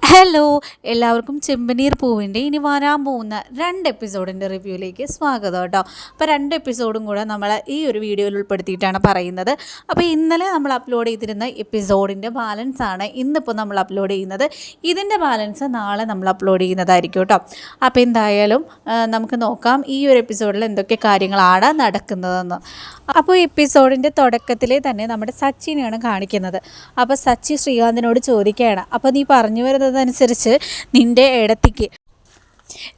Hello എല്ലാവർക്കും ചെമ്പനീർ പൂവിന്റെ ഇനി വരാൻ പോകുന്ന രണ്ട് എപ്പിസോഡിന്റെ റിവ്യൂയിലേക്ക് സ്വാഗതം കേട്ടോ. അപ്പോൾ രണ്ട് എപ്പിസോഡും കൂടെ നമ്മൾ ഈ ഒരു വീഡിയോയിൽ ഉൾപ്പെടുത്തിയിട്ടാണ് പറയുന്നത്. അപ്പോൾ ഇന്നലെ നമ്മൾ അപ്ലോഡ് ചെയ്തിരുന്ന എപ്പിസോഡിന്റെ ബാലൻസ് ആണ് ഇന്നിപ്പോൾ നമ്മൾ അപ്ലോഡ് ചെയ്യുന്നത്. ഇതിന്റെ ബാലൻസ് നാളെ നമ്മൾ അപ്ലോഡ് ചെയ്യുന്നതായിരിക്കും കേട്ടോ. അപ്പോൾ എന്തായാലും നമുക്ക് നോക്കാം ഈ ഒരു എപ്പിസോഡിൽ എന്തൊക്കെ കാര്യങ്ങളാണ് നടക്കുന്നതെന്ന്. അപ്പോൾ എപ്പിസോഡിന്റെ തുടക്കത്തിലെ തന്നെ നമ്മുടെ സച്ചിനെയാണ് കാണിക്കുന്നത്. അപ്പോൾ സച്ചി ശ്രീകാന്തിനോട് ചോദിക്കുകയാണ്. അപ്പോൾ നീ പറഞ്ഞു വരുന്നതനുസരിച്ച് നിന്റെ ഇടത്തിക്ക്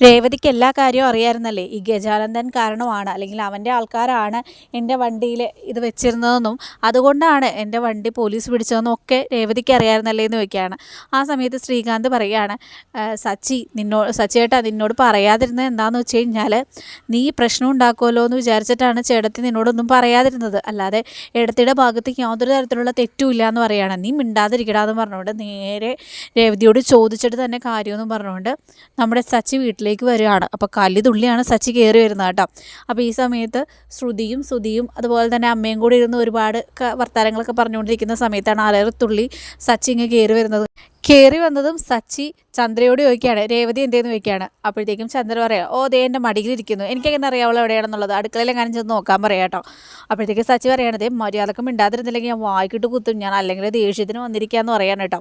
രേവതിക്ക് എല്ലാ കാര്യവും അറിയാമായിരുന്നല്ലേ ഈ ഗജാനന്ദൻ കാരണമാണ് അല്ലെങ്കിൽ അവന്റെ ആൾക്കാരാണ് എന്റെ വണ്ടിയിൽ ഇത് വെച്ചിരുന്നതെന്നും അതുകൊണ്ടാണ് എന്റെ വണ്ടി പോലീസ് പിടിച്ചതെന്നും ഒക്കെ രേവതിക്ക് അറിയാമായിരുന്നല്ലേ എന്ന് ചോദിക്കുകയാണ്. ആ സമയത്ത് ശ്രീകാന്ത് പറയുകയാണ് സച്ചി നിന്നോ സച്ചിയേട്ടാ നിന്നോട് പറയാതിരുന്നത് എന്താണെന്ന് വെച്ച് കഴിഞ്ഞാൽ നീ പ്രശ്നം ഉണ്ടാക്കുമല്ലോ എന്ന് വിചാരിച്ചിട്ടാണ് ചേട്ടത്തി നിന്നോടൊന്നും പറയാതിരുന്നത്. അല്ലാതെ ഇടത്തിയുടെ ഭാഗത്ത് യാതൊരു തരത്തിലുള്ള തെറ്റുമില്ല എന്ന് പറയുകയാണ് നീ മിണ്ടാതിരിക്കടാന്ന് പറഞ്ഞുകൊണ്ട് നേരെ രേവതിയോട് ചോദിച്ചിട്ട് തന്നെ കാര്യമെന്നും പറഞ്ഞുകൊണ്ട് നമ്മുടെ സച്ചി വീട്ടിലേക്ക് വരികയാണ്. അപ്പോൾ കല്ലി തുള്ളിയാണ് സച്ചി കയറി വരുന്നത് കേട്ടോ. അപ്പോൾ ഈ സമയത്ത് ശ്രുതിയും സുതിയും അതുപോലെ തന്നെ അമ്മയും കൂടി ഇരുന്ന് ഒരുപാട് വർത്തമാനങ്ങളൊക്കെ പറഞ്ഞുകൊണ്ടിരിക്കുന്ന സമയത്താണ് അലറത്തുള്ളി സച്ചി ഇങ്ങ് കയറി വരുന്നത്. കയറി വന്നതും സച്ചി ചന്ദ്രയോട് ചോദിക്കുകയാണ് രേവതി എന്തേന്ന് ചോദിക്കുകയാണ്? അപ്പോഴത്തേക്കും ചന്ദ്ര പറയാം ഓ ദേ എന്റെ മടിയിലിരിക്കുന്നു. എനിക്കെങ്ങനെ അറിയാവുള്ള എവിടെയാണെന്നുള്ളത്. അടുക്കളയിലെങ്ങാനും ചെന്ന് നോക്കാൻ പറയാം കേട്ടോ. അപ്പോഴത്തേക്ക് സച്ചി പറയണത് മര്യാദയ്ക്ക് മിണ്ടാതിരുന്നില്ലെങ്കിൽ ഞാൻ വായിക്കിട്ട് കുത്തും. ഞാൻ അല്ലെങ്കിൽ ദേഷ്യത്തിന് വന്നിരിക്കാന്ന് പറയാൻ കേട്ടോ.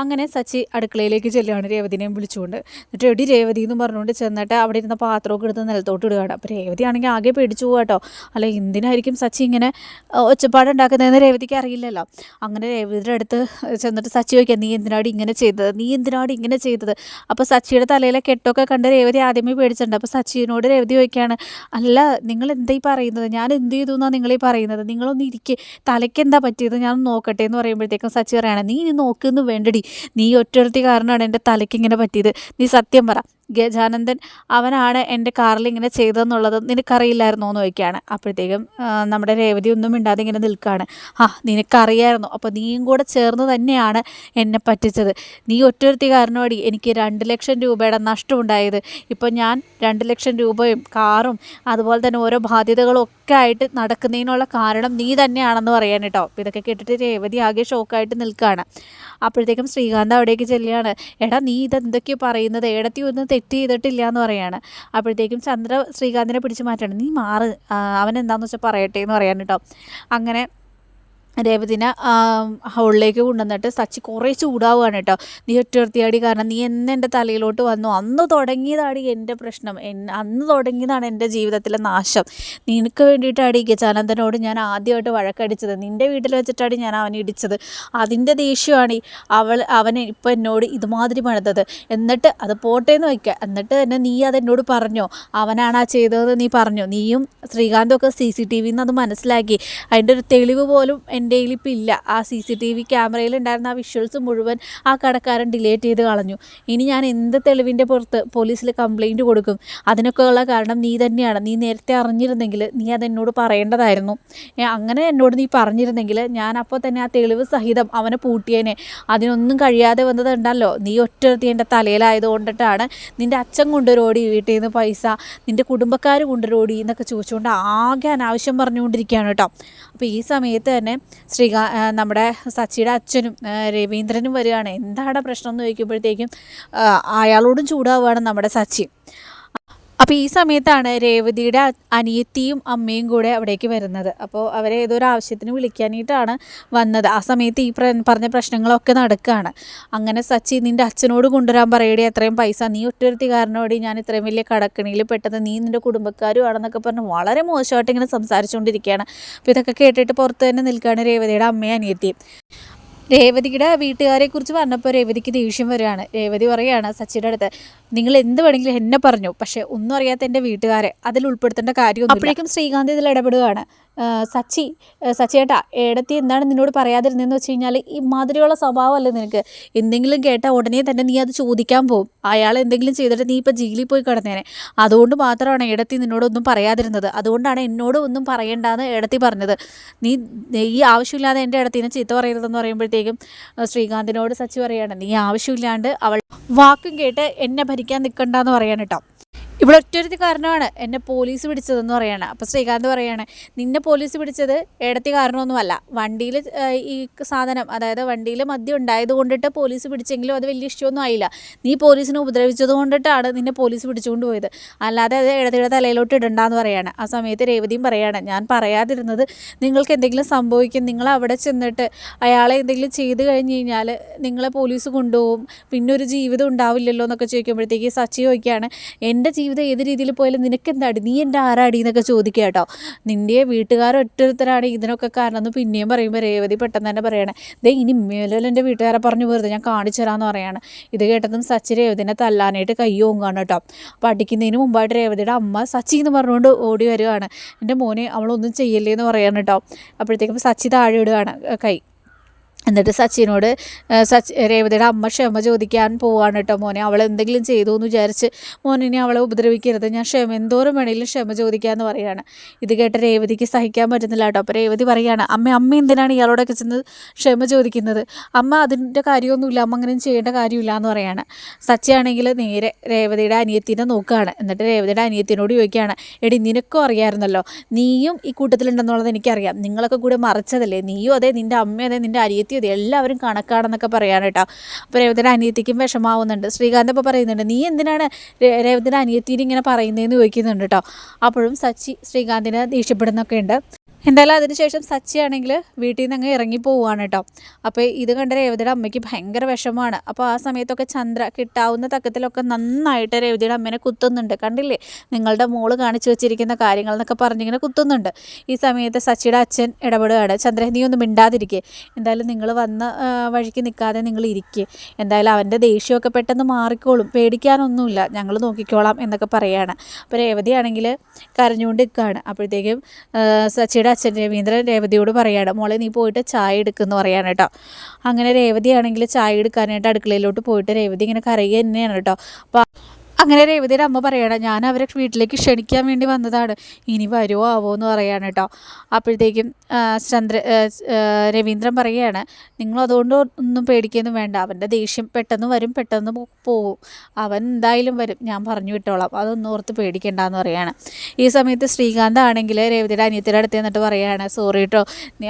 അങ്ങനെ സച്ചി അടുക്കളയിലേക്ക് ചെല്ലുകയാണ് രേവതിനെയും വിളിച്ചുകൊണ്ട്. എന്നിട്ട് എടി രേവതി എന്ന് പറഞ്ഞുകൊണ്ട് ചെന്നിട്ട് അവിടെ ഇരുന്ന പാത്രമൊക്കെ എടുത്ത് നിലത്തോട്ട് ഇടുകയാണ്. അപ്പോൾ രേവതി ആണെങ്കിൽ ആകെ പേടിച്ചു പോകാം കേട്ടോ. അല്ല എന്തിനായിരിക്കും സച്ചി ഇങ്ങനെ ഒച്ചപ്പാടുണ്ടാക്കുന്നതെന്ന് രേവതിക്ക് അറിയില്ലല്ലോ. അങ്ങനെ രേവതിയുടെ അടുത്ത് ചെന്നിട്ട് സച്ചി ചോദിക്കാം നീ എന്തിനാടി ഇങ്ങനെ ചെയ്തത്? നീ എന്തിനാണ് ഇങ്ങനെ ചെയ്തത്? അപ്പോൾ സച്ചിയുടെ തലയിലെ കെട്ടൊക്കെ കണ്ട് രേവതി ആദ്യമേ പേടിച്ചിട്ടുണ്ട്. അപ്പോൾ സച്ചിനോട് രേവതി ചോദിക്കുകയാണ് അല്ല നിങ്ങൾ എന്തായി പറയുന്നത്? ഞാൻ എന്ത് ചെയ്തു എന്നാണ് നിങ്ങളീ പറയുന്നത്? നിങ്ങളൊന്ന് ഇരിക്കുക തലയ്ക്ക് എന്താ പറ്റിയത്? ഞാൻ നോക്കട്ടെ എന്ന് പറയുമ്പോഴത്തേക്കും സച്ചി പറയാണ് നീ നോക്കുന്നു വേണ്ടടി. നീ ഒറ്റൊരുത്തി കാരണമാണ് എന്റെ തലയ്ക്ക് ഇങ്ങനെ പറ്റിയത്. നീ സത്യം പറ. ഗജാനന്ദൻ അവനാണ് എന്റെ കാറിൽ ഇങ്ങനെ ചെയ്തതെന്നുള്ളത് നിനക്കറിയില്ലായിരുന്നോ എന്ന് ചോദിക്കുകയാണ്. അപ്പോഴത്തേക്കും നമ്മുടെ രേവതി ഒന്നും മിണ്ടാതെ ഇങ്ങനെ നിൽക്കുകയാണ്. ആ നിനക്കറിയായിരുന്നു? അപ്പോൾ നീയും കൂടെ ചേർന്ന് തന്നെയാണ് എന്നെ പറ്റിച്ചത്. നീ ഒറ്റൊരുത്തി കാരണമടി എനിക്ക് രണ്ട് ലക്ഷം രൂപയുടെ നഷ്ടമുണ്ടായത്. ഇപ്പോൾ ഞാൻ രണ്ട് ലക്ഷം രൂപയും കാറും അതുപോലെ തന്നെ ഓരോ ബാധ്യതകളും ഒക്കെ ആയിട്ട് നടക്കുന്നതിനുള്ള കാരണം നീ തന്നെയാണെന്ന് പറയാൻ കേട്ടോ. ഇതൊക്കെ കേട്ടിട്ട് രേവതി ആകെ ഷോക്കായിട്ട് നിൽക്കുകയാണ്. അപ്പോഴത്തേക്കും ശ്രീകാന്ത് അവിടേക്ക് ചെല്ലുകയാണ്. എടാ നീ ഇതെന്തൊക്കെയോ പറയുന്നത്? ഏടത്തി ഒന്നും തെറ്റ് ചെയ്തിട്ടില്ല എന്ന് പറയാണ്. അപ്പോഴത്തേക്കും ചന്ദ്ര ശ്രീകാന്തിനെ പിടിച്ച് മാറ്റണം. നീ മാറ്. അവൻ എന്താണെന്ന് വെച്ചാൽ പറയട്ടെ എന്ന് പറയാൻ കേട്ടോ. അങ്ങനെ രേവതിനെ ഹോളിലേക്ക് കൊണ്ടുവന്നിട്ട് സച്ചി കുറേ ചൂടാവുകയാണ് കേട്ടോ. നീ ഒറ്റവൃത്തിയാടി കാരണം നീ എന്ന് എന്റെ തലയിലോട്ട് വന്നു. അന്ന് തുടങ്ങിയതാടി എന്റെ പ്രശ്നം. അന്ന് തുടങ്ങിയതാണ് എന്റെ ജീവിതത്തിലെ നാശം. നിനക്ക് വേണ്ടിയിട്ടാണ് ഈ ഗജാനന്ദനോട് ഞാൻ ആദ്യമായിട്ട് വഴക്കടിച്ചത്. നിന്റെ വീട്ടിൽ വെച്ചിട്ടാണ് ഞാൻ അവനെ ഇടിച്ചത്. അതിന്റെ ദേഷ്യമാണ് അവൾ അവൻ ഇപ്പോൾ എന്നോട് ഇതുമാതിരി പണിതത്. എന്നിട്ട് അത് പോട്ടെ എന്ന് വയ്ക്കുക എന്നിട്ട് തന്നെ നീ അതെന്നോട് പറഞ്ഞോ? അവനാണ് ആ ചെയ്തതെന്ന് നീ പറഞ്ഞോ? നീയും ശ്രീകാന്തും ഒക്കെ സി സി ടി വിന്ന് അത് മനസ്സിലാക്കി. അതിന്റെ ഒരു തെളിവ് പോലും എന്റെ ഇപ്പം ഇല്ല. ആ സി സി ടി വി ക്യാമറയിൽ ഉണ്ടായിരുന്ന ആ വിഷ്വൽസ് മുഴുവൻ ആ കടക്കാരൻ ഡിലേറ്റ് ചെയ്ത് കളഞ്ഞു. ഇനി ഞാൻ എന്ത് തെളിവിന്റെ പുറത്ത് പോലീസിൽ കംപ്ലൈന്റ് കൊടുക്കും? അതിനൊക്കെ ഉള്ള കാരണം നീ തന്നെയാണ്. നീ നേരത്തെ അറിഞ്ഞിരുന്നെങ്കിൽ നീ അതെന്നോട് പറയേണ്ടതായിരുന്നു. അങ്ങനെ എന്നോട് നീ പറഞ്ഞിരുന്നെങ്കിൽ ഞാൻ അപ്പോൾ തന്നെ ആ തെളിവ് സഹിതം അവനെ പൂട്ടിയേനെ. അതിനൊന്നും കഴിയാതെ വന്നതുണ്ടല്ലോ നീ ഒറ്റ എന്റെ തലയിലായത് കൊണ്ടിട്ടാണ് നിന്റെ അച്ഛൻ കൊണ്ടുവരോടി വീട്ടിൽ നിന്ന് പൈസ നിന്റെ കുടുംബക്കാർ കൊണ്ടുവരോടി എന്നൊക്കെ ചോദിച്ചുകൊണ്ട് ആകെ അനാവശ്യം പറഞ്ഞുകൊണ്ടിരിക്കുകയാണ് കേട്ടോ. അപ്പോൾ ഈ സമയത്ത് തന്നെ ശ്രീകാ നമ്മുടെ സച്ചിയുടെ അച്ഛനും രവീന്ദ്രനും വരികയാണ്. എന്താണ് പ്രശ്നം എന്ന് ചോദിക്കുമ്പോഴത്തേക്കും അയാളോടും ചൂടാവുകയാണ് നമ്മുടെ സച്ചി. അപ്പോൾ ഈ സമയത്താണ് രേവതിയുടെ അനിയത്തിയും അമ്മയും കൂടെ അവിടേക്ക് വരുന്നത്. അപ്പോൾ അവരെ ഏതോ ഒരു ആവശ്യത്തിന് വിളിക്കാനായിട്ടാണ് വന്നത്. ആ സമയത്ത് ഈ പറഞ്ഞ പ്രശ്നങ്ങളൊക്കെ നടക്കുകയാണ് അങ്ങനെ സച്ചി നിന്റെ അച്ഛനോട് കൊണ്ടുവരാൻ പറയടി അത്രയും പൈസ നീ ഒറ്റൊരുത്തി കാരണോടി ഞാൻ ഇത്രയും വലിയ കടക്കണിയിൽ പെട്ടത് നീ നിന്റെ കുടുംബക്കാരും ആണെന്നൊക്കെ പറഞ്ഞ് വളരെ മോശമായിട്ട് ഇങ്ങനെ സംസാരിച്ചുകൊണ്ടിരിക്കുകയാണ്. അപ്പോൾ ഇതൊക്കെ കേട്ടിട്ട് പുറത്ത് തന്നെ നിൽക്കുകയാണ് രേവതിയുടെ അമ്മയും അനിയത്തിയും. രേവതിയുടെ വീട്ടുകാരെ കുറിച്ച് പറഞ്ഞപ്പോൾ രേവതിക്ക് ദേഷ്യം വരികയാണ്. രേവതി പറയുകയാണ് സച്ചിയുടെ അടുത്ത് നിങ്ങൾ എന്ത് വേണമെങ്കിലും എന്നെ പറഞ്ഞു പക്ഷേ ഒന്നും അറിയാത്ത എന്റെ വീട്ടുകാരെ അതിൽ ഉൾപ്പെടുത്തേണ്ട കാര്യം അപ്പോഴേക്കും ശ്രീകാന്ത് ഇതിൽ ഇടപെടുകയാണ്. സച്ചി സച്ചിയേട്ടാ ഏടത്തി എന്താണ് നിന്നോട് പറയാതിരുന്നതെന്ന് വെച്ച് കഴിഞ്ഞാൽ ഈ മാതിരിയുള്ള സ്വഭാവമല്ലേ നിനക്ക്? എന്തെങ്കിലും കേട്ടാൽ ഉടനെ തന്നെ നീ അത് ചോദിക്കാൻ പോകും അയാൾ എന്തെങ്കിലും ചെയ്തിട്ട് നീ ഇപ്പോൾ ജയിലിൽ പോയി കിടന്നേനെ. അതുകൊണ്ട് മാത്രമാണ് ഏടത്തി നിന്നോടൊന്നും പറയാതിരുന്നത്. അതുകൊണ്ടാണ് എന്നോട് ഒന്നും പറയണ്ടെന്ന് ഏടത്തി പറഞ്ഞത്. നീ ഈ ആവശ്യമില്ലാതെ എന്റെ ഇടത്തിനെ ചീത്ത പറയരുതെന്ന് പറയുമ്പോഴത്തേക്കും ശ്രീകാന്തിനോട് സച്ചി പറയാണ് നീ ആവശ്യമില്ലാണ്ട് അവൾ വാക്കും കേട്ട് എന്നെ ഭരിക്കാൻ നിൽക്കണ്ടെന്ന് പറയാൻ കേട്ടോ. ഇവിടെ ഒറ്റൊരുത്തി കാരണമാണ്. എന്നെ പോലീസ് പിടിച്ചതെന്ന് പറയാണ്. അപ്പോൾ ശ്രീകാന്ത് പറയാണ് നിന്നെ പോലീസ് പിടിച്ചത് ഏടത്തി കാരണമൊന്നുമല്ല. വണ്ടിയിൽ ഈ സാധനം അതായത് വണ്ടിയിൽ മദ്യം ഉണ്ടായത് കൊണ്ടിട്ട് പോലീസ് പിടിച്ചെങ്കിലും അത് വലിയ ഇഷ്ടമൊന്നും ആയില്ല. നീ പോലീസിനെ ഉപദ്രവിച്ചത് കൊണ്ടിട്ടാണ് നിന്നെ പോലീസ് പിടിച്ചുകൊണ്ട് പോയത്. അല്ലാതെ അത് ഏടത്തിയുടെ തലയിലോട്ട് ഇടണ്ടെന്ന് പറയാണ്. ആ സമയത്ത് രേവതിയും പറയാണ് ഞാൻ പറയാതിരുന്നത് നിങ്ങൾക്ക് എന്തെങ്കിലും സംഭവിക്കും. നിങ്ങൾ അവിടെ ചെന്നിട്ട് അയാളെ എന്തെങ്കിലും ചെയ്ത് കഴിഞ്ഞ് കഴിഞ്ഞാൽ നിങ്ങളെ പോലീസ് കൊണ്ടുപോകും. പിന്നെ ഒരു ജീവിതം ഉണ്ടാവില്ലല്ലോ എന്നൊക്കെ ചോദിക്കുമ്പോഴത്തേക്ക് സച്ചി ചോദിക്കുകയാണ് എന്റെ ജീവിതം ഏത് രീതിയിൽ പോയാലും നിനക്ക് എന്താടി നീ എന്റെ ആരാടി എന്നൊക്കെ ചോദിക്കുക കേട്ടോ. നിന്റെ വീട്ടുകാർ ഒറ്റരുത്തരാണ് ഇതിനൊക്കെ കാരണം എന്ന് പിന്നെയും പറയുമ്പോൾ രേവതി പെട്ടെന്ന് തന്നെ പറയണേ ദേ ഇനി മേലും എന്റെ വീട്ടുകാരെ പറഞ്ഞു വെറുതെ ഞാൻ കാണിച്ചു തരാമെന്ന് പറയാണ്. ഇത് കേട്ടതും സച്ചി രേവതിനെ തല്ലാനായിട്ട് കൈ ഓങ്ങാണ് കേട്ടോ. അപ്പോൾ അടിക്കുന്നതിന് മുമ്പായിട്ട് രേവതിയുടെ അമ്മ സച്ചി എന്ന് പറഞ്ഞുകൊണ്ട് ഓടി വരുവാണ് എന്റെ മോനെ അവളൊന്നും ചെയ്യല്ലേ എന്ന് പറയാണ് കേട്ടോ. അപ്പോഴത്തേക്കും സച്ചി താഴെ ഇടുകയാണ് കൈ എന്നിട്ട് സച്ചിനോട് സച്ച് രേവതിയുടെ അമ്മ ക്ഷമ ചോദിക്കാൻ പോവാണ് കേട്ടോ മോനെ. അവൾ എന്തെങ്കിലും ചെയ്തു എന്ന് വിചാരിച്ച് മോനിനെ അവളെ ഉപദ്രവിക്കരുത്. ഞാൻ ക്ഷമ എന്തോരം വേണമെങ്കിലും ക്ഷമ ചോദിക്കാമെന്ന് പറയാണ്. ഇത് കേട്ട രേവതിക്ക് സഹിക്കാൻ പറ്റുന്നില്ല കേട്ടോ അപ്പോൾ രേവതി പറയുകയാണ് അമ്മ അമ്മ എന്തിനാണ് ഇയാളോടൊക്കെ ചെന്ന് ക്ഷമ ചോദിക്കുന്നത്? അമ്മ അതിന്റെ കാര്യമൊന്നുമില്ല. അമ്മ അങ്ങനെ ചെയ്യേണ്ട കാര്യമില്ല എന്ന് പറയാണ്. സച്ചിയാണെങ്കിൽ നേരെ രേവതിയുടെ അനിയത്തിനെ നോക്കുകയാണ് എന്നിട്ട് രേവതിയുടെ അനിയത്തിനോട് ചോദിക്കുകയാണ് എടി നിനക്കും അറിയാമായിരുന്നല്ലോ നീയും ഈ കൂട്ടത്തിലുണ്ടെന്നുള്ളത് എനിക്കറിയാം. നിങ്ങളൊക്കെ കൂടെ മറച്ചതല്ലേ? നീയും അതെ നിന്റെ അമ്മ അതെ നിന്റെ അനിയത്തി അതെ എല്ലാവരും കണക്കാണെന്നൊക്കെ പറയാണ് കേട്ടോ. അപ്പോൾ രേവതിന്റെ അനിയത്തിക്കും വിഷമാവുന്നുണ്ട്. ശ്രീകാന്ത് അപ്പോൾ പറയുന്നുണ്ട് നീ എന്തിനാണ് രേവതിന്റെ അനിയത്തിയിൽ ഇങ്ങനെ പറയുന്നതെന്ന് ചോദിക്കുന്നുണ്ട് കേട്ടോ. അപ്പോഴും സച്ചി ശ്രീകാന്തിനെ ദേഷ്യപ്പെടുന്നൊക്കെ ഉണ്ട് എന്തായാലും അതിനുശേഷം സച്ചി ആണെങ്കിൽ വീട്ടിൽ നിന്ന് അങ്ങ് ഇറങ്ങി പോവുകയാണ് കേട്ടോ. അപ്പോൾ ഇത് കണ്ട രേവതിയുടെ അമ്മയ്ക്ക് ഭയങ്കര വിഷമമാണ്. അപ്പോൾ ആ സമയത്തൊക്കെ ചന്ദ്ര കിട്ടാവുന്ന തക്കത്തിലൊക്കെ നന്നായിട്ട് രേവതിയുടെ അമ്മേനെ കുത്തുന്നുണ്ട്. കണ്ടില്ലേ? നിങ്ങളുടെ മോൾ കാണിച്ചു വെച്ചിരിക്കുന്ന കാര്യങ്ങൾ എന്നൊക്കെ പറഞ്ഞിങ്ങനെ കുത്തുന്നുണ്ട്. ഈ സമയത്ത് സച്ചിയുടെ അച്ഛൻ ഇടപെടുകയാണ്. ചന്ദ്ര നീ ഒന്നും മിണ്ടാതിരിക്കുക എന്തായാലും നിങ്ങൾ വന്ന വഴിക്ക് നിൽക്കാതെ നിങ്ങൾ ഇരിക്കുക എന്തായാലും അവന്റെ ദേഷ്യമൊക്കെ പെട്ടെന്ന് മാറിക്കോളും. പേടിക്കാനൊന്നുമില്ല. ഞങ്ങൾ നോക്കിക്കോളാം എന്നൊക്കെ പറയുകയാണ് അപ്പോൾ രേവതിയാണെങ്കിൽ കരഞ്ഞുകൊണ്ട് നിൽക്കുകയാണ് അപ്പോഴത്തേക്കും സച്ചിയുടെ അച്ഛൻ രവീന്ദ്രൻ രേവതിയോട് പറയാണ് മോളെ നീ പോയിട്ട് ചായ എടുക്കുമെന്ന് പറയാണ് കേട്ടോ. അങ്ങനെ രേവതിയാണെങ്കിൽ ചായ എടുക്കാനായിട്ട് അടുക്കളയിലോട്ട് പോയിട്ട് രേവതി ഇങ്ങനെ കരയുക തന്നെയാണ് കേട്ടോ. അപ്പോൾ അങ്ങനെ രേവതിയുടെ അമ്മ പറയണം ഞാൻ അവരെ വീട്ടിലേക്ക് ക്ഷണിക്കാൻ വേണ്ടി വന്നതാണ്. ഇനി വരുമോ ആവോ എന്ന് പറയാണ് കേട്ടോ അപ്പോഴത്തേക്കും ചന്ദ്ര രവീന്ദ്രൻ പറയുകയാണ് നിങ്ങൾ അതുകൊണ്ട് ഒന്നും പേടിക്കൊന്നും വേണ്ട. അവന്റെ ദേഷ്യം പെട്ടെന്ന് വരും പെട്ടെന്ന് പോവും. അവൻ എന്തായാലും വരും. ഞാൻ പറഞ്ഞു വിട്ടോളാം. അതൊന്നും ഓർത്ത് പേടിക്കണ്ടെന്ന് പറയാണ്. ഈ സമയത്ത് ശ്രീകാന്ത് ആണെങ്കിൽ രേവതിയുടെ അനിയത്തിയുടെ അടുത്ത് എന്നിട്ട് പറയുകയാണ് സോറി കേട്ടോ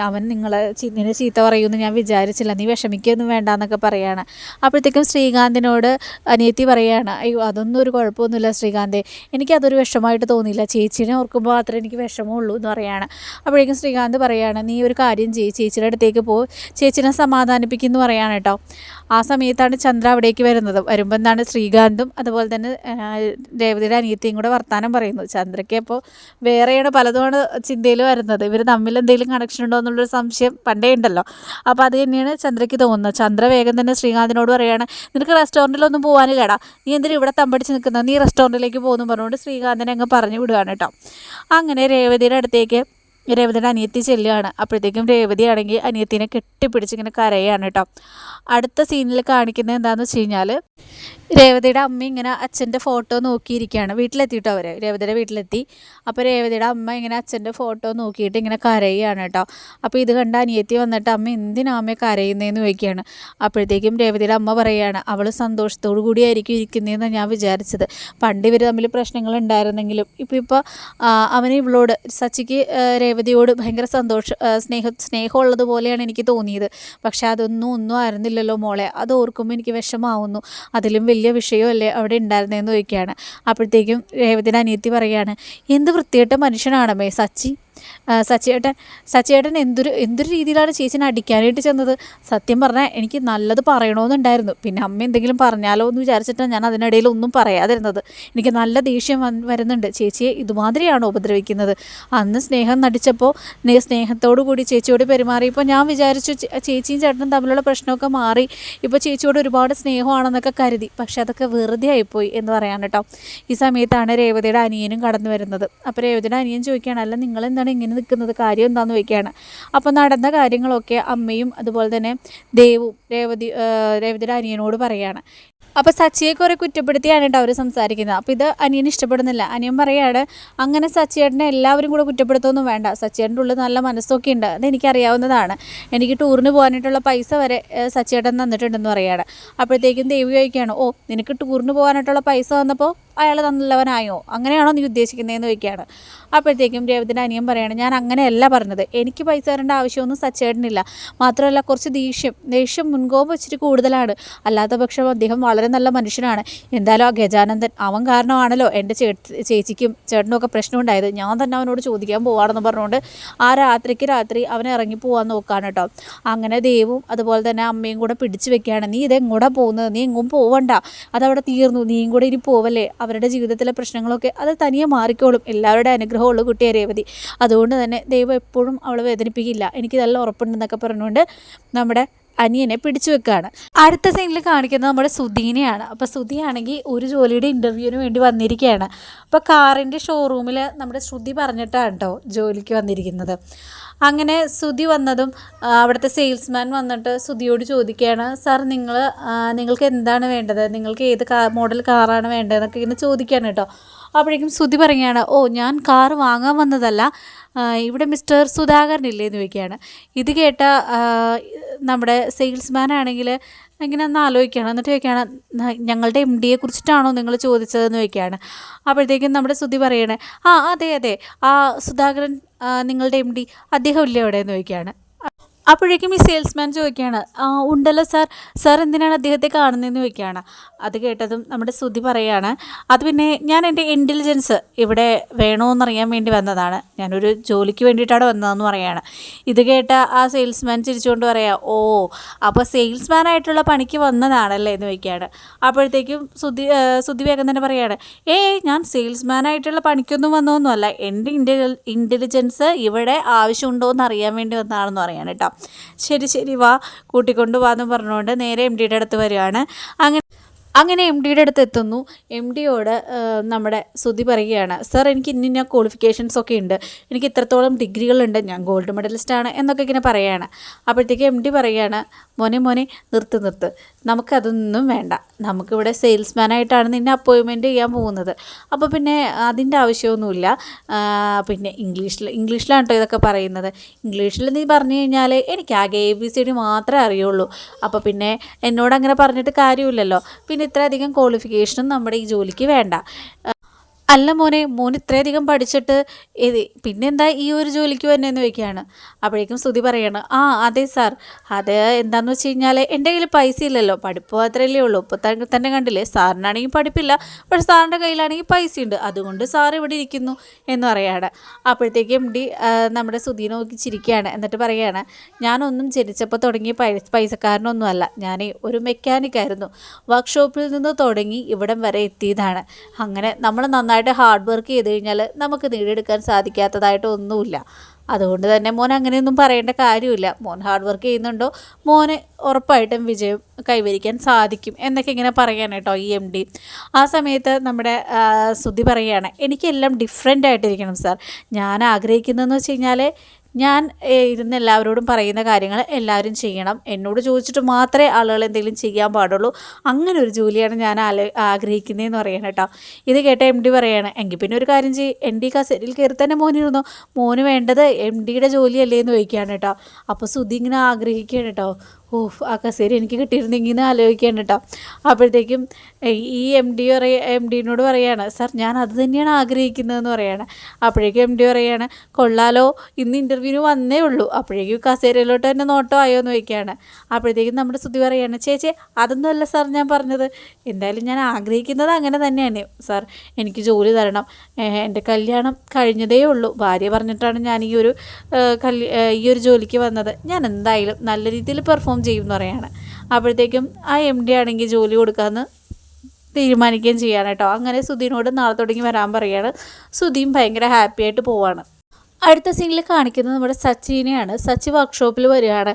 അവൻ നിങ്ങളെ നിന്നെ ചീത്ത പറയുമെന്ന് ഞാൻ വിചാരിച്ചില്ല. നീ വിഷമിക്കൊന്നും വേണ്ട എന്നൊക്കെ പറയാണ്. അപ്പോഴത്തേക്കും ശ്രീകാന്തിനോട് അനിയത്തി പറയാണ് അയ്യോ അതൊന്നും ഒരു കുഴപ്പമൊന്നുമില്ല ശ്രീകാന്തെ. എനിക്കതൊരു വിഷമമായിട്ട് തോന്നിയില്ല. ചേച്ചീനെ ഓർക്കുമ്പോൾ മാത്രമേ എനിക്ക് വിഷമമുള്ളൂ എന്ന് പറയാണ്. അപ്പോഴേക്കും ശ്രീകാന്ത് പറയാണ് നീ ഒരു കാര്യം ചെയ്യ്. ചേച്ചിയുടെ അടുത്തേക്ക് പോ. ചേച്ചിനെ സമാധാനിപ്പിക്കുന്നു പറയാണ് കേട്ടോ. ആ സമയത്താണ് ചന്ദ്ര അവിടേക്ക് വരുന്നത്. വരുമ്പോൾ എന്താണ് ശ്രീകാന്തും അതുപോലെ തന്നെ രേവതിയുടെ അനിയത്തിയും കൂടെ വർത്തമാനം പറയുന്നു. ചന്ദ്രയ്ക്ക് അപ്പോൾ വേറെയാണ് പലതുമാണ് ചിന്തയിൽ വരുന്നത്. ഇവർ തമ്മിൽ എന്തെങ്കിലും കണക്ഷൻ ഉണ്ടോ എന്നുള്ളൊരു സംശയം പണ്ടേ ഉണ്ടല്ലോ. അപ്പോൾ അത് തന്നെയാണ് ചന്ദ്രയ്ക്ക് തോന്നുന്നത്. ചന്ദ്ര വേഗം തന്നെ ശ്രീകാന്തിനോട് പറയുകയാണ് നിനക്ക് റെസ്റ്റോറന്റിലൊന്നും പോകാനില്ലടാ നീ എന്തിനും ഇവിടെ തമ്പടിച്ച് നിൽക്കുന്നത് നീ റെസ്റ്റോറന്റിലേക്ക് പോകുന്നു പറഞ്ഞുകൊണ്ട് ശ്രീകാന്തിനെ അങ്ങ് പറഞ്ഞു വിടുകയാണ് കേട്ടോ. അങ്ങനെ രേവതിയുടെ അടുത്തേക്ക് രേവതിയുടെ അനിയത്തി ചെല്ലുകയാണ്. അപ്പോഴത്തേക്കും രേവതി ആണെങ്കിൽ അനിയത്തിനെ കെട്ടിപ്പിടിച്ച് ഇങ്ങനെ കരയാണ് കേട്ടോ. അടുത്ത സീനിൽ കാണിക്കുന്നത് എന്താണെന്ന് വെച്ച് കഴിഞ്ഞാൽ രേവതിയുടെ അമ്മ ഇങ്ങനെ അച്ഛന്റെ ഫോട്ടോ നോക്കിയിരിക്കുകയാണ്. വീട്ടിലെത്തിയിട്ടോ അവർ രേവതിയുടെ വീട്ടിലെത്തി. അപ്പോൾ രേവതിയുടെ അമ്മ ഇങ്ങനെ അച്ഛന്റെ ഫോട്ടോ നോക്കിയിട്ട് ഇങ്ങനെ കരയുകയാണ് കേട്ടോ. അപ്പോൾ ഇത് കണ്ട അനിയത്തി വന്നിട്ട് അമ്മ എന്തിനാ അമ്മ കരയുന്നതെന്ന് ചോദിക്കുകയാണ്. അപ്പോഴത്തേക്കും രേവതിയുടെ അമ്മ പറയുകയാണ് അവൾ സന്തോഷത്തോടു കൂടിയായിരിക്കും ഇരിക്കുന്നതെന്ന് ഞാൻ വിചാരിച്ചത്. പണ്ട് ഇവർ തമ്മിൽ പ്രശ്നങ്ങൾ ഉണ്ടായിരുന്നെങ്കിലും ഇപ്പോൾ ഇപ്പോൾ അവന് ഇവളോട് സച്ചിക്ക് രേവതിയോട് ഭയങ്കര സന്തോഷം സ്നേഹ സ്നേഹമുള്ളത് പോലെയാണ് എനിക്ക് തോന്നിയത്. പക്ഷേ അതൊന്നും ഒന്നും ആയിരുന്നില്ലല്ലോ മോളെ. അത് ഓർക്കുമ്പോൾ എനിക്ക് വിഷമാവുന്നു. അതിലും വലിയ വിഷയമല്ലേ അവിടെ ഉണ്ടായിരുന്നതെന്ന് ചോദിക്കുകയാണ്. അപ്പോഴത്തേക്കും രേവതിയുടെ അനിയത്തി പറയുകയാണ് എന്ത് വൃത്തികെട്ട മനുഷ്യനാണമേ സച്ചി? ആ, സച്ചിയേട്ടൻ സച്ചിയേട്ടൻ എന്തൊരു എന്തൊരു രീതിയിലാണ് ചേച്ചിനെ അടിക്കാനായിട്ട് ചെന്നത്? സത്യം പറഞ്ഞാൽ എനിക്ക് നല്ലത് പറയണമെന്നുണ്ടായിരുന്നു പിന്നെ അമ്മ എന്തെങ്കിലും പറഞ്ഞാലോ എന്ന് വിചാരിച്ചിട്ടാണ് ഞാൻ അതിനിടയിൽ ഒന്നും പറയാതിരുന്നത്. എനിക്ക് നല്ല ദേഷ്യം വരുന്നുണ്ട്. ചേച്ചിയെ ഇതുമാതിരിയാണ് ഉപദ്രവിക്കുന്നത്? അന്ന് സ്നേഹം നടിച്ചപ്പോൾ സ്നേഹത്തോടു കൂടി ചേച്ചിയോട് പെരുമാറിയപ്പോൾ ഞാൻ വിചാരിച്ചു ചേച്ചിയും ചേട്ടനും തമ്മിലുള്ള പ്രശ്നമൊക്കെ മാറി. ഇപ്പോൾ ചേച്ചിയോട് ഒരുപാട് സ്നേഹമാണെന്നൊക്കെ കരുതി. പക്ഷെ അതൊക്കെ വെറുതെ ആയിപ്പോയി എന്ന് പറയാൻ കേട്ടോ. ഈ സമയത്താണ് രേവതിയുടെ അനിയനും കടന്നു വരുന്നത്. അപ്പോൾ രേവതിയുടെ അനിയൻ ചോദിക്കുകയാണ് അല്ല നിങ്ങൾ എന്താണ് ഇങ്ങനെ നിൽക്കുന്നത് കാര്യം എന്താണെന്ന് ചോദിക്കുകയാണ്. അപ്പോൾ നടന്ന കാര്യങ്ങളൊക്കെ അമ്മയും അതുപോലെ തന്നെ ദേവും രേവതി രേവതിയുടെ അനിയനോട് പറയുകയാണ് അപ്പോൾ സച്ചിയെ കുറേ കുറ്റപ്പെടുത്തിയാണ് കേട്ടോ അവർ സംസാരിക്കുന്നത്. അപ്പോൾ ഇത് അനിയൻ ഇഷ്ടപ്പെടുന്നില്ല. അനിയൻ പറയാണ് അങ്ങനെ സച്ചിയേട്ടനെ എല്ലാവരും കൂടെ കുറ്റപ്പെടുത്തൊന്നും വേണ്ട. സച്ചിയേട്ടന്റെ ഉള്ളിൽ നല്ല മനസ്സൊക്കെ ഉണ്ട്. അത് എനിക്കറിയാവുന്നതാണ്. എനിക്ക് ടൂറിന് പോകാനായിട്ടുള്ള പൈസ വരെ സച്ചിയേട്ടൻ തന്നിട്ടുണ്ടെന്ന് പറയുകയാണ് അപ്പോഴത്തേക്കും ദേവി ചോദിക്കുകയാണ് ഓ നിനക്ക് ടൂറിന് പോകാനായിട്ടുള്ള പൈസ വന്നപ്പോൾ അയാൾ തന്നുള്ളവനായോ അങ്ങനെയാണോ നീ ഉദ്ദേശിക്കുന്നതെന്ന് ചോദിക്കുകയാണ്. അപ്പോഴത്തേക്കും രേവതിന്റെ അനിയൻ പറയുകയാണ് ഞാൻ അങ്ങനെയല്ല പറഞ്ഞത്. എനിക്ക് പൈസ തരേണ്ട ആവശ്യമൊന്നും സച്ചേട്ടനില്ല. മാത്രമല്ല കുറച്ച് ദേഷ്യം. ദേഷ്യം മുൻകോപം ഇച്ചിരി കൂടുതലാണ്. അല്ലാത്ത പക്ഷം അദ്ദേഹം വളരെ നല്ല മനുഷ്യനാണ്. എന്തായാലും ആ ഗജാനന്ദൻ അവൻ കാരണമാണല്ലോ എന്റെ ചേച്ചിക്കും ചേട്ടനും ഒക്കെ പ്രശ്നം ഉണ്ടായത്. ഞാൻ തന്നെ അവനോട് ചോദിക്കാൻ പോവാണെന്ന് പറഞ്ഞുകൊണ്ട് ആ രാത്രിക്ക് രാത്രി അവനെ ഇറങ്ങി പോകാൻ നോക്കാണ് കേട്ടോ. അങ്ങനെ ദേവും അതുപോലെ തന്നെ അമ്മയും കൂടെ പിടിച്ചു വെക്കുകയാണ്. നീ ഇതെങ്ങോട്ടാ പോകുന്നത്? നീ എങ്ങും പോവണ്ട. അതവിടെ തീർന്നു. നീയും കൂടെ ഇനി പോവല്ലേ? അവരുടെ ജീവിതത്തിലെ പ്രശ്നങ്ങളൊക്കെ അത് തനിയെ മാറിക്കോളും. എല്ലാവരുടെ അനുഗ്രഹമുള്ള കുട്ടിയെ രേവതി അതുകൊണ്ട് തന്നെ ദൈവം എപ്പോഴും അവളെ വേദനിപ്പിക്കില്ല. എനിക്ക് നല്ല ഉറപ്പുണ്ടെന്നൊക്കെ പറഞ്ഞുകൊണ്ട് നമ്മുടെ അനിയനെ പിടിച്ചു വെക്കുകയാണ്. അടുത്ത സീനിൽ കാണിക്കുന്നത് നമ്മുടെ സുധീനെയാണ്. അപ്പോൾ സുധിയാണെങ്കിൽ ഒരു ജോലിയുടെ ഇന്റർവ്യൂവിന് വേണ്ടി വന്നിരിക്കുകയാണ്. അപ്പോൾ കാറിന്റെ ഷോറൂമിൽ നമ്മുടെ ശ്രുതി പറഞ്ഞിട്ടാണ് കേട്ടോ ജോലിക്ക് വന്നിരിക്കുന്നത്. അങ്ങനെ സുധി വന്നതും അവിടുത്തെ സെയിൽസ്മാൻ വന്നിട്ട് സുധിയോട് ചോദിക്കുകയാണ് സാർ നിങ്ങൾ നിങ്ങൾക്ക് എന്താണ് വേണ്ടത്? നിങ്ങൾക്ക് ഏത് കാ മോഡൽ കാറാണ് വേണ്ടതെന്നൊക്കെ ഇങ്ങനെ ചോദിക്കുകയാണ് കേട്ടോ. അപ്പോഴേക്കും സുധി പറയുകയാണ് ഓ ഞാൻ കാർ വാങ്ങാൻ വന്നതല്ല ഇവിടെ മിസ്റ്റർ സുധാകരൻ ഇല്ലേ എന്ന് ചോദിക്കുകയാണ്. ഇത് കേട്ട നമ്മുടെ സെയിൽസ്മാൻ ആണെങ്കിൽ ഇങ്ങനെ ഒന്ന് ആലോചിക്കുകയാണ്. എന്നിട്ട് ചോദിക്കുകയാണ് ഞങ്ങളുടെ എം ഡിയെ കുറിച്ചിട്ടാണോ നിങ്ങൾ ചോദിച്ചതെന്ന് ചോദിക്കുകയാണ്. അപ്പോഴത്തേക്കും നമ്മുടെ സുധി പറയണേ ആ അതെ അതെ ആ സുധാകരൻ നിങ്ങളുടെ എം ഡി അദ്ദേഹം ഇല്ലേ അവിടെ എന്ന് ചോദിക്കുകയാണ്. അപ്പോഴേക്കും ഈ സെയിൽസ്മാൻ ചോദിക്കുകയാണ് "ആ, ഉണ്ടല്ലോ സാർ സാർ എന്തിനാണ് അദ്ദേഹത്തെ കാണുന്നതെന്ന് ചോദിക്കുകയാണ്. അത് കേട്ടതും നമ്മുടെ ശ്രുതി പറയുകയാണ് അത് പിന്നെ ഞാൻ എന്റെ ഇന്റലിജൻസ് ഇവിടെ വേണമെന്നറിയാൻ വേണ്ടി വന്നതാണ്. ഞാനൊരു ജോലിക്ക് വേണ്ടിയിട്ടാണ് വന്നതെന്ന് പറയുകയാണ്. ഇത് കേട്ട ആ സെയിൽസ്മാൻ ചിരിച്ചുകൊണ്ട് പറയാം ഓ അപ്പോൾ സെയിൽസ്മാൻ ആയിട്ടുള്ള പണിക്ക് വന്നതാണല്ലേ? എന്ന് ചോദിക്കുകയാണ്. അപ്പോഴത്തേക്കും ശ്രുതി ശ്രുതി വേഗം തന്നെ പറയുകയാണ് ഏയ് ഞാൻ സെയിൽസ്മാൻ ആയിട്ടുള്ള പണിക്കൊന്നും വന്നതൊന്നുമല്ല. എന്റെ ഇന്റലിജൻസ് ഇവിടെ ആവശ്യമുണ്ടോ എന്ന് അറിയാൻ വേണ്ടി വന്നതാണെന്ന് പറയാണ് കേട്ടോ. ശരി ശരി വാ. കൂട്ടിക്കൊണ്ട് വാ എന്ന് പറഞ്ഞുകൊണ്ട് നേരെ എം ഡിയുടെ അടുത്ത് വരികയാണ്. അങ്ങനെ അങ്ങനെ എം ഡിയുടെ അടുത്ത് എത്തുന്നു. എം ഡിയോട് നമ്മുടെ ശ്രുതി പറയുകയാണ് സർ എനിക്ക് ഇന്ന ക്വാളിഫിക്കേഷൻസ് ഒക്കെ ഉണ്ട്. എനിക്ക് ഇത്രത്തോളം ഡിഗ്രികളുണ്ട് ഞാൻ ഗോൾഡ് മെഡലിസ്റ്റ് ആണ് എന്നൊക്കെ ഇങ്ങനെ പറയുകയാണ്. അപ്പോഴത്തേക്ക് എം ഡി പറയുകയാണ് മോനെ മോനെ നിർത്ത് നിർത്ത്. നമുക്കതൊന്നും വേണ്ട. നമുക്കിവിടെ സെയിൽസ്മാനായിട്ടാണ് നിന്നെ അപ്പോയിൻമെന്റ് ചെയ്യാൻ പോകുന്നത്. അപ്പോൾ പിന്നെ അതിന്റെ ആവശ്യമൊന്നുമില്ല. പിന്നെ ഇംഗ്ലീഷിൽ ഇംഗ്ലീഷിലാണ് കേട്ടോ ഇതൊക്കെ പറയുന്നത്? ഇംഗ്ലീഷിൽ നീ പറഞ്ഞു കഴിഞ്ഞാൽ എനിക്ക് ആകെ എ ബി സി ഡി മാത്രമേ അറിയുള്ളൂ. അപ്പോൾ പിന്നെ എന്നോട് അങ്ങനെ പറഞ്ഞിട്ട് കാര്യമില്ലല്ലോ. പിന്നെ ഇത്രയധികം ക്വാളിഫിക്കേഷനും നമ്മുടെ ഈ ജോലിക്ക് വേണ്ട. അല്ല മോനെ മോൻ ഇത്രയധികം പഠിച്ചിട്ട് ഇത് പിന്നെന്താ ഈ ഒരു ജോലിക്ക് വന്നതെന്ന് ചോദിക്കുകയാണ്. അപ്പോഴേക്കും സ്തുതി പറയാണ് ആ അതെ സാർ. അത് എന്താണെന്ന് വെച്ച് കഴിഞ്ഞാൽ എന്റെ കയ്യിൽ പൈസ ഇല്ലല്ലോ. പഠിപ്പ് മാത്രമല്ലേ ഉള്ളൂ. ഇപ്പോൾ തന്നെ തന്നെ കണ്ടില്ലേ സാറിനാണെങ്കിൽ പഠിപ്പില്ല. പക്ഷെ സാറിന്റെ കയ്യിലാണെങ്കിൽ പൈസ ഉണ്ട്. അതുകൊണ്ട് സാർ ഇവിടെ ഇരിക്കുന്നു എന്ന് പറയാണ്. അപ്പോഴത്തേക്കും എം ഡി നമ്മുടെ സുധീനെ നോക്കി ചിരിക്കുകയാണ്. എന്നിട്ട് പറയുകയാണ് ഞാനൊന്നും ജനിച്ചപ്പോൾ തുടങ്ങിയ പൈ പൈസക്കാരനൊന്നുമല്ല. ഞാൻ ഒരു മെക്കാനിക്കായിരുന്നു. വർക്ക്ഷോപ്പിൽ നിന്ന് തുടങ്ങി ഇവിടം വരെ എത്തിയതാണ്. അങ്ങനെ നമ്മൾ നന്നായിട്ട് ഹാർഡ് വർക്ക് ചെയ്ത് കഴിഞ്ഞാൽ നമുക്ക് നേടിയെടുക്കാൻ സാധിക്കാത്തതായിട്ട് ഒന്നുമില്ല. അതുകൊണ്ട് തന്നെ മോൻ അങ്ങനെയൊന്നും പറയേണ്ട കാര്യമില്ല. മോൻ ഹാർഡ് വർക്ക് ചെയ്യുന്നുണ്ടോ? മോന് ഉറപ്പായിട്ടും വിജയം കൈവരിക്കാൻ സാധിക്കും എന്നൊക്കെ ഇങ്ങനെ പറയുകയാണ് കേട്ടോ ഈ എം ഡി ആ സമയത്ത് നമ്മുടെ ശ്രുതി പറയുകയാണ് എനിക്കെല്ലാം ഡിഫറെന്റ് ആയിട്ടിരിക്കണം സാർ ഞാൻ ആഗ്രഹിക്കുന്നതെന്ന് വെച്ച് കഴിഞ്ഞാൽ ഞാൻ ഇരുന്ന് എല്ലാവരോടും പറയുന്ന കാര്യങ്ങൾ എല്ലാവരും ചെയ്യണം. എന്നോട് ചോദിച്ചിട്ട് മാത്രമേ ആളുകൾ എന്തെങ്കിലും ചെയ്യാൻ പാടുള്ളൂ. അങ്ങനെ ഒരു ജോലിയാണ് ഞാൻ ആല ആഗ്രഹിക്കുന്നതെന്ന് പറയണം കേട്ടോ. ഇത് കേട്ട എം ഡി പറയാണ് എങ്കിൽ പിന്നെ ഒരു കാര്യം ചെയ്യും. എം ഡി കസേരയിൽ കയറി തന്നെ മോനിരുന്നു. മോന് വേണ്ടത് എം ഡിയുടെ ജോലിയല്ലേ എന്ന് ചോദിക്കുകയാണ് കേട്ടോ. അപ്പോൾ സുധി ഇങ്ങനെ ആഗ്രഹിക്കുകയാണ് കേട്ടോ. ഓഹ് ആ കസേര എനിക്ക് കിട്ടിയിരുന്നെങ്കിൽ എന്ന് ആലോചിക്കുകയാണ് കേട്ടോ അപ്പോഴത്തേക്കും ഈ എം ഡി പറയ എം ഡിനോട് പറയാണ് സാർ ഞാൻ അത് തന്നെയാണ് ആഗ്രഹിക്കുന്നതെന്ന് പറയുകയാണ് അപ്പോഴേക്കും എം ഡി പറയാണ് കൊള്ളാലോ ഇന്ന് ഇന്റർവ്യൂവിന് വന്നേ ഉള്ളൂ. അപ്പോഴേക്കും കസേരയിലോട്ട് തന്നെ നോട്ടോ ആയോ എന്ന് ചോദിക്കുകയാണ്. അപ്പോഴത്തേക്കും നമ്മുടെ സ്തുതി പറയുകയാണ് ചേച്ചി അതൊന്നും അല്ല സാർ ഞാൻ പറഞ്ഞത്. എന്തായാലും ഞാൻ ആഗ്രഹിക്കുന്നത് അങ്ങനെ തന്നെയാണ്. സാർ എനിക്ക് ജോലി തരണം. എന്റെ കല്യാണം കഴിഞ്ഞതേ ഉള്ളൂ. ഭാര്യ പറഞ്ഞിട്ടാണ് ഞാൻ ഈ ഒരു കല്യ ഈ ഒരു ജോലിക്ക് വന്നത്. ഞാൻ എന്തായാലും നല്ല രീതിയിൽ പെർഫോം ചെയ്യും എന്ന് പറയാണ്. അപ്പോഴത്തേക്കും ആ എം ഡി ആണെങ്കിൽ ജോലി കൊടുക്കാമെന്ന് തീരുമാനിക്കുകയും ചെയ്യാണ് കേട്ടോ. അങ്ങനെ സുധീനോട് നാളെ തുടങ്ങി വരാൻ പറയാണ്. സുധീം ഭയങ്കര ഹാപ്പി ആയിട്ട് പോവാണ്. അടുത്ത സീനിൽ കാണിക്കുന്നത് നമ്മുടെ സച്ചിനെയാണ്. സച്ചി വർക്ക്ഷോപ്പിൽ വരികയാണ്.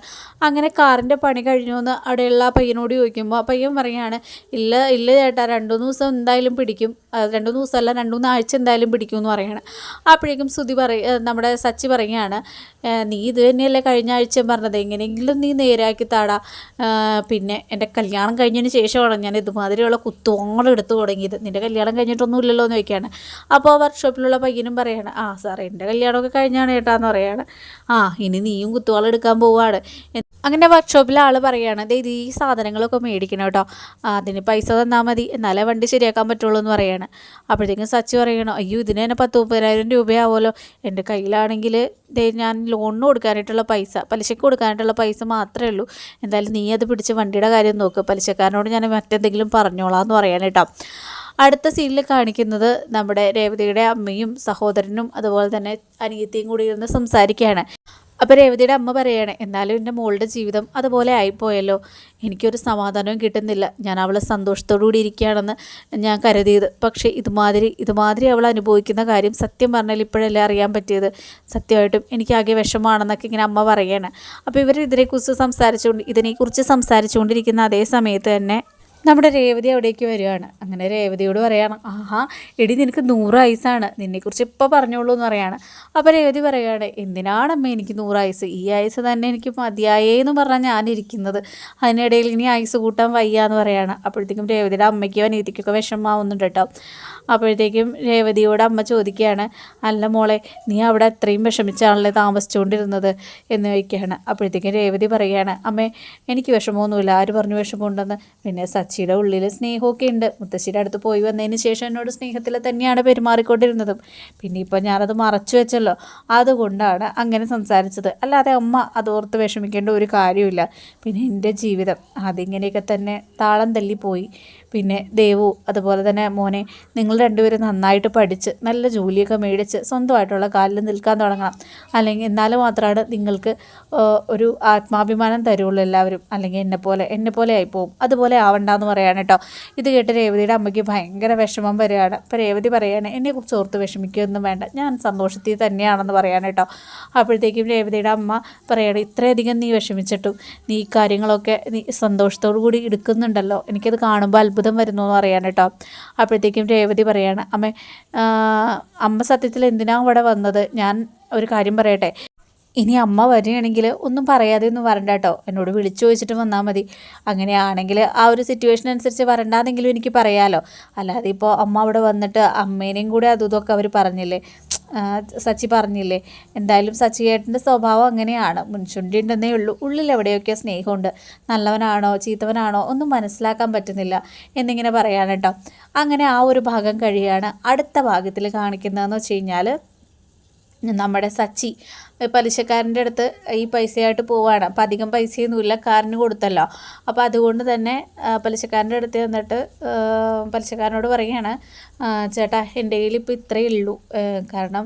അങ്ങനെ കാറിന്റെ പണി കഴിഞ്ഞു എന്ന് അവിടെയുള്ള പയ്യനോട് ചോദിക്കുമ്പോൾ ആ പയ്യൻ പറയുകയാണ് ഇല്ല ഇല്ല ചേട്ടാ രണ്ടു മൂന്ന് ദിവസം എന്തായാലും പിടിക്കും. രണ്ടു മൂന്ന് ദിവസമല്ല രണ്ടു മൂന്ന് ആഴ്ച എന്തായാലും പിടിക്കും എന്ന് പറയാണ്. അപ്പോഴേക്കും സുധി പറയ നമ്മുടെ സച്ചി പറയുകയാണ് നീ ഇത് തന്നെയല്ലേ കഴിഞ്ഞ ആഴ്ച പറഞ്ഞത്? എങ്ങനെയെങ്കിലും നീ നേരാക്കി താടാ. പിന്നെ എന്റെ കല്യാണം കഴിഞ്ഞതിന് ശേഷമാണ് ഞാൻ ഇതുമാതിരിയുള്ള കുത്തുവങ്ങൾ എടുത്തു തുടങ്ങിയത്. നിന്റെ കല്യാണം കഴിഞ്ഞിട്ടൊന്നും ഇല്ലല്ലോ എന്ന് ചോദിക്കുകയാണ്. അപ്പോൾ വർക്ക്ഷോപ്പിലുള്ള പയ്യനും പറയാണ് ആ സാറേ എന്റെ കല്യാണമൊക്കെ കഴിഞ്ഞാണ് ഏട്ടാന്ന് പറയാണ്. ആ ഇനി നീയും കുത്തുവാള എടുക്കാൻ പോവാണ്. അങ്ങനെ വർക്ക്ഷോപ്പിൽ ആൾ പറയാണ് ദേ ഇത് ഈ സാധനങ്ങളൊക്കെ മേടിക്കണം കേട്ടോ. അതിന് പൈസ തന്നാൽ മതി. എന്നാലേ വണ്ടി ശരിയാക്കാൻ പറ്റുള്ളൂ എന്ന് പറയാണ്. അപ്പോഴത്തേക്കും സച്ചി പറയണോ അയ്യോ ഇതിന് തന്നെ പത്ത് മുപ്പതിനായിരം രൂപയാവുമല്ലോ എന്റെ കയ്യിലാണെങ്കിൽ ദേ ഞാൻ ലോണിന് കൊടുക്കാനായിട്ടുള്ള പൈസ പലിശയ്ക്ക് കൊടുക്കാനായിട്ടുള്ള പൈസ മാത്രമേ ഉള്ളൂ. എന്തായാലും നീ അത് പിടിച്ച് വണ്ടിയുടെ കാര്യം നോക്ക്. പലിശക്കാരനോട് ഞാൻ മറ്റെന്തെങ്കിലും പറഞ്ഞോളാം എന്ന് പറയാൻ അടുത്ത സീനിൽ കാണിക്കുന്നത് നമ്മുടെ രേവതിയുടെ അമ്മയും സഹോദരനും അതുപോലെ തന്നെ അനിയത്തിയും കൂടി ഇരുന്ന് സംസാരിക്കുകയാണ്. അപ്പോൾ രേവതിയുടെ അമ്മ പറയാണ് എന്നാലും എന്റെ മോളുടെ ജീവിതം അതുപോലെ ആയിപ്പോയല്ലോ. എനിക്കൊരു സമാധാനവും കിട്ടുന്നില്ല. ഞാൻ അവളെ സന്തോഷത്തോടു കൂടി ഇരിക്കുകയാണെന്ന് ഞാൻ കരുതിയത്. പക്ഷേ ഇതുമാതിരി ഇതുമാതിരി അവൾ അനുഭവിക്കുന്ന കാര്യം സത്യം പറഞ്ഞാൽ ഇപ്പോഴല്ലേ അറിയാൻ പറ്റിയത്. സത്യമായിട്ടും എനിക്ക് ആകെ വിഷമമാണെന്നൊക്കെ ഇങ്ങനെ അമ്മ പറയാണ്. അപ്പോൾ ഇവർ ഇതിനെക്കുറിച്ച് സംസാരിച്ചുകൊണ്ട് ഇതിനെക്കുറിച്ച് സംസാരിച്ചുകൊണ്ടിരിക്കുന്ന അതേ സമയത്ത് തന്നെ നമ്മുടെ രേവതി അവിടേക്ക് വരികയാണ് അങ്ങനെ രേവതിയോട് പറയുകയാണ് ആഹാ എടി നിനക്ക് നൂറ് ആയുസാണ് നിന്നെക്കുറിച്ച് ഇപ്പോൾ പറഞ്ഞോളൂ എന്ന് പറയാണ്. അപ്പോൾ രേവതി പറയുകയാണ് എന്തിനാണമ്മ എനിക്ക് നൂറ് ആയുസ് ഈ ആയുസ് തന്നെ എനിക്ക് മതിയായേ എന്ന് പറഞ്ഞാൽ ഞാനിരിക്കുന്നത്. അതിനിടയിൽ ഇനി ആയുസ് കൂട്ടാൻ വയ്യ എന്ന് പറയാണ്. അപ്പോഴത്തേക്കും രേവതിയുടെ അമ്മയ്ക്കും അനീതിക്കൊക്കെ വിഷമമാവുന്നുണ്ട് കേട്ടോ. അപ്പോഴത്തേക്കും രേവതിയോട് അമ്മ ചോദിക്കുകയാണ് അല്ല മോളെ നീ അവിടെ അത്രയും വിഷമിച്ചാണല്ലേ താമസിച്ചുകൊണ്ടിരുന്നത്? എന്ന് ചോദിക്കുകയാണ്. അപ്പോഴത്തേക്കും രേവതി പറയുകയാണ് അമ്മേ എനിക്ക് വിഷമമൊന്നുമില്ല. ആര് പറഞ്ഞു വിഷമമുണ്ടെന്ന്? പിന്നെ സച്ചിയുടെ ഉള്ളിൽ സ്നേഹമൊക്കെ ഉണ്ട്. മുത്തശ്ശിയുടെ അടുത്ത് പോയി വന്നതിന് ശേഷം എന്നോട് സ്നേഹത്തിൽ തന്നെയാണ് പെരുമാറിക്കൊണ്ടിരുന്നതും. പിന്നെ ഇപ്പോൾ ഞാനത് മറച്ചു വെച്ചല്ലോ. അതുകൊണ്ടാണ് അങ്ങനെ സംസാരിച്ചത്. അല്ലാതെ അമ്മ അതോർത്ത് വിഷമിക്കേണ്ട ഒരു കാര്യമില്ല പിന്നെ എന്റെ ജീവിതം അതിങ്ങനെയൊക്കെ തന്നെ താളം തല്ലിപ്പോയി പിന്നെ ദേവു അതുപോലെ തന്നെ മോനെ നിങ്ങൾ രണ്ടുപേരും നന്നായിട്ട് പഠിച്ച് നല്ല ജോലിയൊക്കെ മേടിച്ച് സ്വന്തമായിട്ടുള്ള കാലിൽ നിൽക്കാൻ തുടങ്ങണം. അല്ലെങ്കിൽ എന്നാൽ മാത്രമാണ് നിങ്ങൾക്ക് ഒരു ആത്മാഭിമാനം തരുള്ളൂ എല്ലാവരും. അല്ലെങ്കിൽ എന്നെപ്പോലെ എന്നെപ്പോലെ ആയിപ്പോവും. അതുപോലെ ആവണ്ട എന്ന് പറയാണ് കേട്ടോ. ഇത് കേട്ട് രേവതിയുടെ അമ്മയ്ക്ക് ഭയങ്കര വിഷമം വരികയാണ്. അപ്പോൾ രേവതി പറയാണ് എന്നെക്കുറിച്ച് ഓർത്ത് വിഷമിക്കുകയൊന്നും വേണ്ട. ഞാൻ സന്തോഷത്തിൽ തന്നെയാണെന്ന് പറയാണ് കേട്ടോ. അപ്പോഴത്തേക്കും രേവതിയുടെ അമ്മ പറയാണ് ഇത്രയധികം നീ വിഷമിച്ചിട്ടും നീ കാര്യങ്ങളൊക്കെ നീ സന്തോഷത്തോടു കൂടി എടുക്കുന്നുണ്ടല്ലോ. എനിക്കത് കാണുമ്പോൾ അത്ഭുതം വരുന്നു എന്ന് പറയാൻ കേട്ടോ അപ്പോഴത്തേക്കും രേവതി പറയാണ് അമ്മ അമ്മ സത്യത്തിൽ എന്തിനാണ് ഇവിടെ വന്നത്? ഞാൻ ഒരു കാര്യം പറയട്ടെ. ഇനി അമ്മ വരികയാണെങ്കിൽ ഒന്നും പറയാതെ ഒന്നും വരണ്ട കേട്ടോ എന്നോട് വിളിച്ചു ചോദിച്ചിട്ട് വന്നാൽ മതി. അങ്ങനെയാണെങ്കിൽ ആ ഒരു സിറ്റുവേഷൻ അനുസരിച്ച് വരണ്ടാന്നെങ്കിലും എനിക്ക് പറയാമല്ലോ അല്ലാതെ ഇപ്പോൾ അമ്മ അവിടെ വന്നിട്ട് അമ്മേനെയും കൂടെ അതും ഇതൊക്കെ അവർ പറഞ്ഞില്ലേ? സച്ചി പറഞ്ഞില്ലേ? എന്തായാലും സച്ചിയേട്ടന്റെ സ്വഭാവം അങ്ങനെയാണ്. മുൻചുണ്ടി ഉണ്ടെന്നേ ഉള്ളൂ. ഉള്ളിൽ എവിടെയൊക്കെ സ്നേഹമുണ്ട്. നല്ലവനാണോ ചീത്തവനാണോ ഒന്നും മനസ്സിലാക്കാൻ പറ്റുന്നില്ല എന്നിങ്ങനെ പറയാൻ കേട്ടോ. അങ്ങനെ ആ ഒരു ഭാഗം കഴിയാണ് അടുത്ത ഭാഗത്തിൽ കാണിക്കുന്നതെന്ന് വെച്ച് കഴിഞ്ഞാൽ നമ്മുടെ സച്ചി പലിശക്കാരന്റെ അടുത്ത് ഈ പൈസയായിട്ട് പോവാണ്. അപ്പം അധികം പൈസയൊന്നുമില്ല. കാറിന് കൊടുത്തല്ലോ. അപ്പോൾ അതുകൊണ്ട് തന്നെ പലിശക്കാരന്റെ അടുത്ത് വന്നിട്ട് പലിശക്കാരനോട് പറയുകയാണ് ചേട്ടാ എന്റെ കയ്യിൽ ഇപ്പോൾ ഇത്രയേ ഉള്ളൂ. കാരണം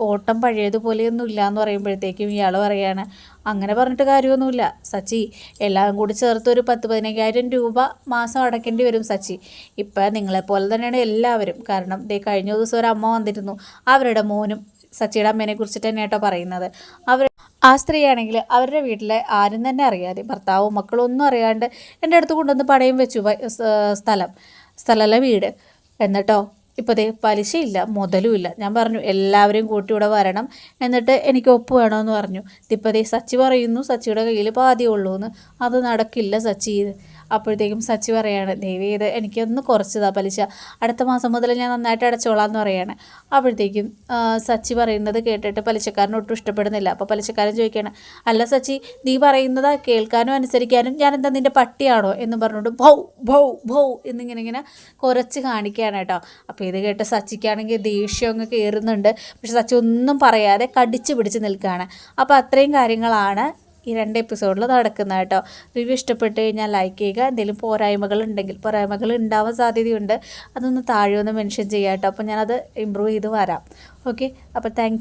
ഓട്ടം പഴയതുപോലെയൊന്നും ഇല്ല എന്ന് പറയുമ്പോഴത്തേക്കും ഇയാൾ പറയുകയാണ് അങ്ങനെ പറഞ്ഞിട്ട് കാര്യമൊന്നുമില്ല. സച്ചി എല്ലാം കൂടി ചേർത്ത് ഒരു പത്ത് പതിനയ്യായിരം രൂപ മാസം അടയ്ക്കേണ്ടി വരും സച്ചി. ഇപ്പം നിങ്ങളെപ്പോലെ തന്നെയാണ് എല്ലാവരും. കാരണം ദേ കഴിഞ്ഞ ദിവസം ഒരു അമ്മ വന്നിരുന്നു. അവരുടെ മോനും സച്ചിയുടെ അമ്മേനെ കുറിച്ചിട്ട് തന്നെ കേട്ടോ പറയുന്നത്. അവർ ആ സ്ത്രീയാണെങ്കിൽ അവരുടെ വീട്ടിലെ ആരും തന്നെ അറിയാതെ ഭർത്താവും മക്കളും ഒന്നും അറിയാണ്ട് എന്റെ അടുത്ത് കൊണ്ടുവന്ന് പടയും വെച്ചു. സ്ഥലം. സ്ഥലമല്ല വീട്. എന്നിട്ടോ ഇപ്പോൾ ദേ പലിശയില്ല മുതലുമില്ല. ഞാൻ പറഞ്ഞു എല്ലാവരെയും കൂട്ടി ഇവിടെ വരണം. എന്നിട്ട് എനിക്ക് ഒപ്പ് വേണമെന്ന് പറഞ്ഞു. ഇപ്പോൾ ദേ സച്ചി പറയുന്നു സച്ചിയുടെ കയ്യിൽ പാതിയുള്ളൂ എന്ന് അത് നടക്കില്ല സച്ചി. അപ്പോഴത്തേക്കും സച്ചി പറയാണ് ദേവി ഇത് എനിക്കൊന്ന് കുറച്ചതാ പലിശ. അടുത്ത മാസം മുതൽ ഞാൻ നന്നായിട്ട് അടച്ചോളാം എന്ന് പറയാണ്. അപ്പോഴത്തേക്കും സച്ചി പറയുന്നത് കേട്ടിട്ട് പലിശക്കാരൻ ഒട്ടും ഇഷ്ടപ്പെടുന്നില്ല. അപ്പോൾ പലിശക്കാരൻ ചോദിക്കുകയാണ് അല്ല സച്ചി നീ പറയുന്നത് കേൾക്കാനും അനുസരിക്കാനും ഞാൻ എന്താ നിന്റെ പട്ടിയാണോ? എന്ന് പറഞ്ഞുകൊണ്ട് ഭൗ ഭൗ ഭൗ എന്നിങ്ങനെ ഇങ്ങനെ കുറച്ച് കാണിക്കുകയാണ് കേട്ടോ. അപ്പോൾ ഇത് കേട്ട് സച്ചിക്കാണെങ്കിൽ ദേഷ്യം അങ്ങ് കയറുന്നുണ്ട് പക്ഷെ സച്ചി ഒന്നും പറയാതെ കടിച്ചു പിടിച്ച് നിൽക്കുകയാണ്. അപ്പോൾ അത്രയും കാര്യങ്ങളാണ് ഈ രണ്ട് എപ്പിസോഡിൽ നടക്കുന്നത് കേട്ടോ. റിവ്യൂ ഇഷ്ടപ്പെട്ട് കഴിഞ്ഞാൽ ലൈക്ക് ചെയ്യുക. എന്തെങ്കിലും പോരായ്മകൾ ഉണ്ടെങ്കിൽ പോരായ്മകൾ ഉണ്ടാവാൻ സാധ്യതയുണ്ട്. അതൊന്ന് താഴെ ഒന്ന് മെൻഷൻ ചെയ്യാം കേട്ടോ. അപ്പോൾ ഞാനത് ഇമ്പ്രൂവ് ചെയ്ത് വരാം. ഓക്കെ അപ്പോൾ താങ്ക്